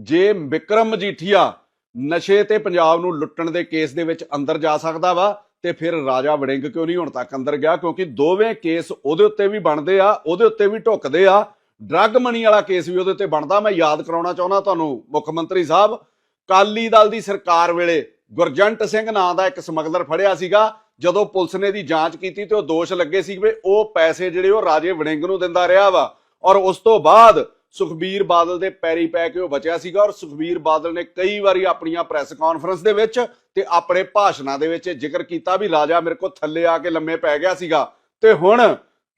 ਜੇ ਵਿਕਰਮ ਮਜੀਠੀਆ ਨਸ਼ੇ ਤੇ ਪੰਜਾਬ ਨੂੰ ਲੁੱਟਣ ਦੇ ਕੇਸ ਦੇ ਵਿੱਚ ਅੰਦਰ ਜਾ ਸਕਦਾ ਵਾ, ਤੇ ਫਿਰ ਰਾਜਾ ਵੜਿੰਗ ਕਿਉਂ ਨਹੀਂ ਹੁਣ ਤੱਕ ਅੰਦਰ ਗਿਆ? ਕਿਉਂਕਿ ਦੋਵੇਂ ਕੇਸ ਉਹਦੇ ਉੱਤੇ ਵੀ ਬਣਦੇ ਆ, ਉਹਦੇ ਉੱਤੇ ਵੀ ਢੁੱਕਦੇ ਆ। ਡਰੱਗ ਮਨੀ ਵਾਲਾ ਕੇਸ ਵੀ ਉਹਦੇ ਉੱਤੇ ਬਣਦਾ, ਮੈਂ ਯਾਦ ਕਰਾਉਣਾ ਚਾਹੁੰਦਾ ਤੁਹਾਨੂੰ ਮੁੱਖ ਮੰਤਰੀ ਸਾਹਿਬ। ਕਾਲੀ ਦਲ ਦੀ ਸਰਕਾਰ ਵੇਲੇ ਗੁਰਜੰਟ ਸਿੰਘ ਨਾਂ ਦਾ ਇੱਕ ਸਮਗਲਰ ਫੜਿਆ ਸੀਗਾ, ਜਦੋਂ ਪੁਲਿਸ ਨੇ ਦੀ ਜਾਂਚ ਕੀਤੀ ਤੇ ਉਹ ਦੋਸ਼ ਲੱਗੇ ਸੀ ਵੀ ਉਹ ਪੈਸੇ ਜਿਹੜੇ ਉਹ ਰਾਜੇ ਵੜਿੰਗ ਨੂੰ ਦਿੰਦਾ ਰਿਹਾ ਵਾ। ਔਰ ਉਸ ਤੋਂ ਬਾਅਦ ਸੁਖਬੀਰ ਬਾਦਲ ਦੇ ਪੈਰੀ ਪੈ ਕੇ ਉਹ ਬਚਿਆ ਸੀਗਾ ਔਰ ਸੁਖਬੀਰ ਬਾਦਲ ਨੇ ਕਈ ਵਾਰੀ ਆਪਣੀਆਂ ਪ੍ਰੈਸ ਕਾਨਫਰੰਸ ਦੇ ਵਿੱਚ ਤੇ ਆਪਣੇ ਭਾਸ਼ਣਾਂ ਦੇ ਵਿੱਚ ਜ਼ਿਕਰ ਕੀਤਾ ਵੀ ਰਾਜਾ ਮੇਰੇ ਕੋਲ ਥੱਲੇ ਆ ਕੇ ਲੰਮੇ ਪੈ ਗਿਆ ਸੀਗਾ। ਤੇ ਹੁਣ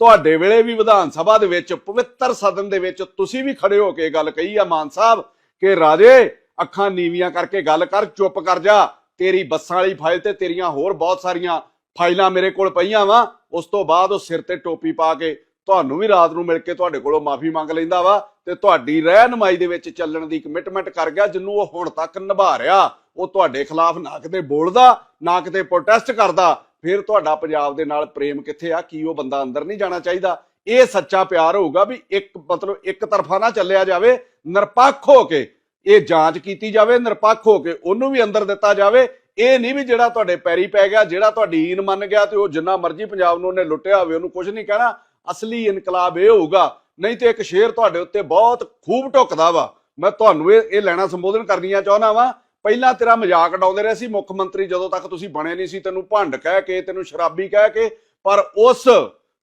ਤੁਹਾਡੇ ਵੇਲੇ ਵੀ ਵਿਧਾਨ ਸਭਾ ਦੇ ਵਿੱਚ ਪਵਿੱਤਰ ਸਦਨ ਦੇ ਵਿੱਚ ਤੁਸੀਂ ਵੀ ਖੜੇ ਹੋ ਕੇ ਗੱਲ ਕਹੀ ਆ ਮਾਨ ਸਾਹਿਬ ਕਿ ਰਾਜੇ, ਅੱਖਾਂ ਨੀਵੀਆਂ ਕਰਕੇ ਗੱਲ ਕਰ, ਚੁੱਪ ਕਰ ਜਾ। ਤੇਰੀ ਬੱਸਾਂ ਵਾਲੀ ਫਾਈਲ ਤੇ ਤੇਰੀਆਂ ਹੋਰ ਬਹੁਤ ਸਾਰੀਆਂ ਫਾਈਲਾਂ ਮੇਰੇ ਕੋਲ ਪਈਆਂ ਵਾ। ਉਸ ਤੋਂ ਬਾਅਦ ਉਹ ਸਿਰ ਤੇ ਟੋਪੀ ਪਾ ਕੇ ਤੁਹਾਨੂੰ ਵੀ ਰਾਤ ਨੂੰ ਮਿਲ ਕੇ ਤੁਹਾਡੇ ਕੋਲੋਂ ਮਾਫੀ ਮੰਗ ਲੈਂਦਾ ਵਾ। ਤੇ ਤੁਹਾਡੀ ਰਹਿਨਮਾਈ ਦੇ ਵਿੱਚ ਚੱਲਣ ਦੀ ਕਮਿਟਮੈਂਟ ਕਰ ਗਿਆ ਜਿੰਨੂੰ ਉਹ ਹੁਣ ਤੱਕ ਨਿਭਾ ਰਿਹਾ। ਉਹ ਤੁਹਾਡੇ ਖਿਲਾਫ ਨਾ ਕਿਤੇ ਬੋਲਦਾ, ਨਾ ਕਿਤੇ ਪ੍ਰੋਟੈਸਟ ਕਰਦਾ। ਫਿਰ ਤੁਹਾਡਾ ਪੰਜਾਬ ਦੇ ਨਾਲ ਪ੍ਰੇਮ ਕਿੱਥੇ ਆ? ਕੀ ਉਹ ਬੰਦਾ ਅੰਦਰ ਨਹੀਂ ਜਾਣਾ ਚਾਹੀਦਾ? ਇਹ ਸੱਚਾ ਪਿਆਰ ਹੋਊਗਾ ਵੀ ਇੱਕ ਮਤਲਬ ਇੱਕ ਤਰਫਾ ਨਾ ਚੱਲਿਆ ਜਾਵੇ, ਨਿਰਪੱਖ ਹੋ ਕੇ ਇਹ ਜਾਂਚ ਕੀਤੀ ਜਾਵੇ, ਨਿਰਪੱਖ ਹੋ ਕੇ ਉਹਨੂੰ ਵੀ ਅੰਦਰ ਦਿੱਤਾ ਜਾਵੇ। ਇਹ ਨਹੀਂ ਵੀ ਜਿਹੜਾ ਤੁਹਾਡੇ ਪੈਰੀ ਪੈ ਗਿਆ, ਜਿਹੜਾ ਤੁਹਾਡੀ ਈਨ ਮੰਨ ਗਿਆ ਤੇ ਉਹ ਜਿੰਨਾ ਮਰਜ਼ੀ ਪੰਜਾਬ ਨੂੰ ਉਹਨੇ ਲੁੱਟਿਆ ਹੋਵੇ, ਉਹਨੂੰ ਕੁਝ ਨਹੀਂ ਕਹਿਣਾ। ਅਸਲੀ ਇਨਕਲਾਬ ਇਹ ਹੋਊਗਾ ਨਹੀਂ ਤੇ ਇੱਕ ਸ਼ੇਰ ਤੁਹਾਡੇ ਉੱਤੇ ਬਹੁਤ ਖੂਬ ਢੁੱਕਦਾ ਵਾ। ਮੈਂ ਤੁਹਾਨੂੰ ਇਹ ਇਹ ਲੈਣਾ ਸੰਬੋਧਨ ਕਰਨੀਆਂ ਚਾਹੁੰਦਾ ਵਾਂ। ਪਹਿਲਾਂ ਤੇਰਾ ਮਜ਼ਾਕ ਉਡਾਉਂਦੇ ਰਹੇ ਸੀ ਮੁੱਖ ਮੰਤਰੀ ਜਦੋਂ ਤੱਕ ਤੁਸੀਂ ਬਣੇ ਨਹੀਂ ਸੀ, ਤੈਨੂੰ ਭੰਡ ਕਹਿ ਕੇ, ਤੈਨੂੰ ਸ਼ਰਾਬੀ ਕਹਿ ਕੇ, ਪਰ ਉਸ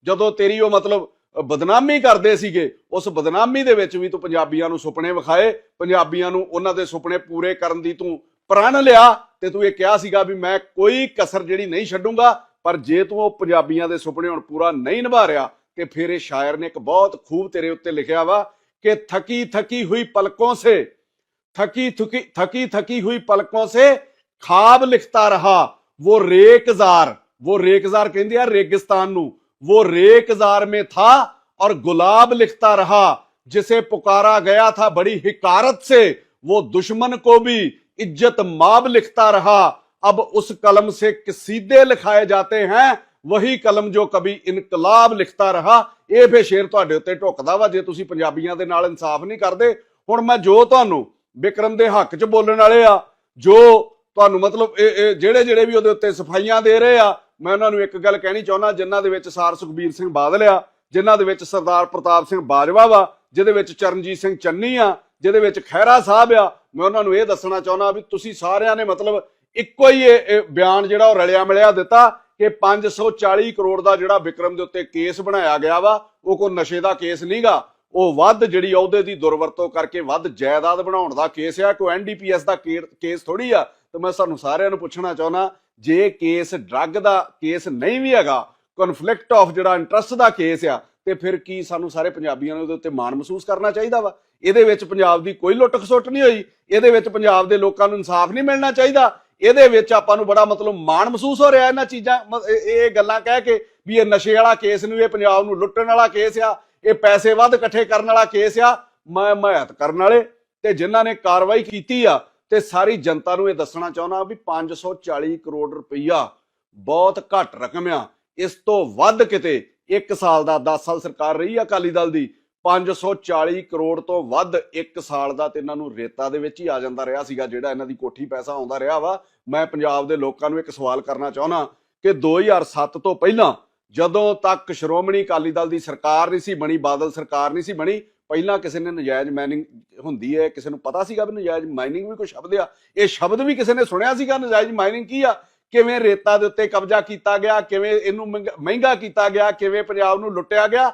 ਜਦੋਂ ਤੇਰੀ ਉਹ ਮਤਲਬ ਬਦਨਾਮੀ ਕਰਦੇ ਸੀਗੇ, ਉਸ ਬਦਨਾਮੀ ਦੇ ਵਿੱਚ ਵੀ ਤੂੰ ਪੰਜਾਬੀਆਂ ਨੂੰ ਸੁਪਨੇ ਵਿਖਾਏ, ਪੰਜਾਬੀਆਂ ਨੂੰ ਉਹਨਾਂ ਦੇ ਸੁਪਨੇ ਪੂਰੇ ਕਰਨ ਦੀ ਤੂੰ ਪ੍ਰਣ ਲਿਆ ਤੇ ਤੂੰ ਇਹ ਕਿਹਾ ਸੀਗਾ ਵੀ ਮੈਂ ਕੋਈ ਕਸਰ ਜਿਹੜੀ ਨਹੀਂ ਛੱਡੂੰਗਾ, ਪਰ ਜੇ ਤੂੰ ਉਹ ਪੰਜਾਬੀਆਂ ਦੇ ਸੁਪਨੇ ਹੁਣ ਪੂਰਾ ਨਹੀਂ ਨਿਭਾ ਰਿਹਾ ਤੇ ਫਿਰ ਇਹ ਸ਼ਾਇਰ ਨੇ ਇੱਕ ਬਹੁਤ ਖੂਬ ਤੇਰੇ ਉੱਤੇ ਲਿਖਿਆ ਵਾ ਕਿ ਥਕੀ ਥਕੀ ਹੋਈ ਪਲਕੋਂ ਸੇ थकी थकी थकी थकी हुई पलकों से ਖਾਬ ਲਿਖਤਾ ਰਹਾ वो रेकजार वो रेकजार ਕਹਿੰਦੇ ਆ ਰੇਗਿਸਤਾਨ ਨੂੰ वो रेकजार में था और गुलाब लिखता रहा जिसे पुकारा गया था बड़ी हिकारत से वो दुश्मन को भी इज्जत माब लिखता रहा अब उस कलम से कसीदे लिखाए जाते हैं ਵਹੀ ਕਲਮ ਜੋ ਕभी ਇਨਕਲਾਬ ਲਿਖਤਾ ਰਹਾ, ਇਹ ਫੇ ਸ਼ੇਰ ਤੁਹਾਡੇ ਉੱਤੇ ਢੁੱਕਦਾ ਵਾ, ਜੇ ਤੁਸੀਂ ਪੰਜਾਬੀਆਂ ਦੇ ਨਾਲ ਇਨਸਾਫ ਨਹੀਂ ਕਰਦੇ। ਹੁਣ ਮੈਂ ਜੋ ਤੁਹਾਨੂੰ ਵਿਕਰਮ ਦੇ ਹੱਕ 'ਚ ਬੋਲਣ ਵਾਲੇ ਆ, ਜੋ ਤੁਹਾਨੂੰ ਮਤਲਬ ਇਹ ਜਿਹੜੇ ਜਿਹੜੇ ਵੀ ਉਹਦੇ ਉੱਤੇ ਸਫਾਈਆਂ ਦੇ ਰਹੇ ਆ, ਮੈਂ ਉਹਨਾਂ ਨੂੰ ਇੱਕ ਗੱਲ ਕਹਿਣੀ ਚਾਹੁੰਦਾ, ਜਿਨ੍ਹਾਂ ਦੇ ਵਿੱਚ ਸਾਰ ਸੁਖਬੀਰ ਸਿੰਘ ਬਾਦਲ ਆ, ਜਿਨ੍ਹਾਂ ਦੇ ਵਿੱਚ ਸਰਦਾਰ ਪ੍ਰਤਾਪ ਸਿੰਘ ਬਾਜਵਾ ਵਾ, ਜਿਹਦੇ ਵਿੱਚ ਚਰਨਜੀਤ ਸਿੰਘ ਚੰਨੀ ਆ, ਜਿਹਦੇ ਵਿੱਚ ਖਹਿਰਾ ਸਾਹਿਬ ਆ, ਮੈਂ ਉਹਨਾਂ ਨੂੰ ਇਹ ਦੱਸਣਾ ਚਾਹੁੰਦਾ ਵੀ ਤੁਸੀਂ ਸਾਰਿਆਂ ਨੇ ਮਤਲਬ ਇੱਕੋ ਹੀ ਇਹ ਬਿਆਨ ਜਿਹੜਾ ਉਹ ਰਲਿਆ ਮਿਲਿਆ ਦਿੱਤਾ ਕਿ 540 ਕਰੋੜ ਦਾ ਜਿਹੜਾ ਵਿਕਰਮ ਦੇ ਉੱਤੇ ਕੇਸ ਬਣਾਇਆ ਗਿਆ ਵਾ, ਉਹ ਕੋਈ ਨਸ਼ੇ ਦਾ ਕੇਸ ਨਹੀਂਗਾ। ਉਹ ਵੱਧ ਜਿਹੜੀ ਅਹੁਦੇ ਦੀ ਦੁਰਵਰਤੋਂ ਕਰਕੇ ਵੱਧ ਜਾਇਦਾਦ ਬਣਾਉਣ ਦਾ ਕੇਸ ਆ, ਕੋਈ ਐਨਡੀਪੀਐਸ ਦਾ ਕੇਸ ਥੋੜੀ ਆ, ਤੇ ਮੈਂ ਸਾਨੂੰ ਸਾਰਿਆਂ ਨੂੰ ਪੁੱਛਣਾ ਚਾਹੁੰਦਾ, ਜੇ ਕੇਸ ਡਰੱਗ ਦਾ ਕੇਸ ਨਹੀਂ ਵੀ ਹੈਗਾ ਕਨਫਲਿਕਟ ਆਫ ਜਿਹੜਾ ਇੰਟਰਸਟ ਦਾ ਕੇਸ ਆ, ਤੇ ਫਿਰ ਕੀ ਸਾਨੂੰ ਸਾਰੇ ਪੰਜਾਬੀਆਂ ਨੂੰ ਉਹਦੇ ਉੱਤੇ ਮਾਣ ਮਹਿਸੂਸ ਕਰਨਾ ਚਾਹੀਦਾ ਵਾ? ਇਹਦੇ ਵਿੱਚ ਪੰਜਾਬ ਦੀ ਕੋਈ ਲੁੱਟ ਖਸੁੱਟ ਨਹੀਂ ਹੋਈ, ਇਹਦੇ ਵਿੱਚ ਪੰਜਾਬ ਦੇ ਲੋਕਾਂ ਨੂੰ ਇਨਸਾਫ ਨਹੀਂ ਮਿਲਣਾ ਚਾਹੀਦਾ ਇਹਦੇ ਵਿੱਚ ਆਪਾਂ ਨੂੰ ਬੜਾ ਮਤਲਬ ਮਾਣ ਮਹਿਸੂਸ ਹੋ ਰਿਹਾ ਇਹਨਾਂ ਚੀਜ਼ਾਂ। ਇਹ ਗੱਲਾਂ ਕਹਿ ਕੇ ਵੀ ਇਹ ਨਸ਼ੇ ਵਾਲਾ ਕੇਸ ਨੂੰ, ਇਹ ਪੰਜਾਬ ਨੂੰ ਲੁੱਟਣ ਵਾਲਾ ਕੇਸ ਆ, ਇਹ ਪੈਸੇ ਵੱਧ ਇਕੱਠੇ ਕਰਨ ਵਾਲਾ ਕੇਸ ਆ, ਮੈਂ ਮਹਿਤ ਕਰਨ ਵਾਲੇ ਤੇ ਜਿਨ੍ਹਾਂ ਨੇ ਕਾਰਵਾਈ ਕੀਤੀ ਆ ਤੇ ਸਾਰੀ ਜਨਤਾ ਨੂੰ ਇਹ ਦੱਸਣਾ ਚਾਹੁੰਦਾ ਵੀ 540 ਕਰੋੜ ਰੁਪਈਆ ਬਹੁਤ ਘੱਟ ਰਕਮ ਆ। ਇਸ ਤੋਂ ਵੱਧ ਕਿਤੇ 1 ਸਾਲ ਦਾ 10 ਸਾਲ ਸਰਕਾਰ ਰਹੀ ਆ ਅਕਾਲੀ ਦਲ ਦੀ 540 ਕਰੋੜ ਤੋਂ ਵੱਧ ਇੱਕ ਸਾਲ ਦਾ ਤੇ ਇਹਨਾਂ ਨੂੰ ਰੇਤਾ ਦੇ ਵਿੱਚ ਹੀ ਆ ਜਾਂਦਾ ਰਿਹਾ ਸੀਗਾ, ਜਿਹੜਾ ਇਹਨਾਂ ਦੀ ਕੋਠੀ ਪੈਸਾ ਆਉਂਦਾ ਰਿਹਾ ਵਾ। ਮੈਂ ਪੰਜਾਬ ਦੇ ਲੋਕਾਂ ਨੂੰ ਇੱਕ ਸਵਾਲ ਕਰਨਾ ਚਾਹੁੰਦਾ ਕਿ 2007 ਤੋਂ ਪਹਿਲਾਂ ਜਦੋਂ ਤੱਕ ਸ਼੍ਰੋਮਣੀ ਅਕਾਲੀ ਦਲ ਦੀ ਸਰਕਾਰ ਨਹੀਂ ਸੀ ਬਣੀ, ਬਾਦਲ ਸਰਕਾਰ ਨਹੀਂ ਸੀ ਬਣੀ, ਪਹਿਲਾਂ ਕਿਸੇ ਨੇ ਨਜਾਇਜ਼ ਮਾਈਨਿੰਗ ਹੁੰਦੀ ਹੈ, ਕਿਸੇ ਨੂੰ ਪਤਾ ਸੀਗਾ ਵੀ ਨਜਾਇਜ਼ ਮਾਈਨਿੰਗ ਵੀ ਕੋਈ ਸ਼ਬਦ ਆ। ਇਹ ਸ਼ਬਦ ਵੀ ਕਿਸੇ ਨੇ ਸੁਣਿਆ ਸੀਗਾ, ਨਜਾਇਜ਼ ਮਾਈਨਿੰਗ ਕੀ ਆ? ਕਿਵੇਂ ਰੇਤਾ ਦੇ ਉੱਤੇ ਕਬਜ਼ਾ ਕੀਤਾ ਗਿਆ, ਕਿਵੇਂ ਇਹਨੂੰ ਮਹਿੰਗਾ ਕੀਤਾ ਗਿਆ, ਕਿਵੇਂ ਪੰਜਾਬ ਨੂੰ ਲੁੱਟਿਆ ਗਿਆ?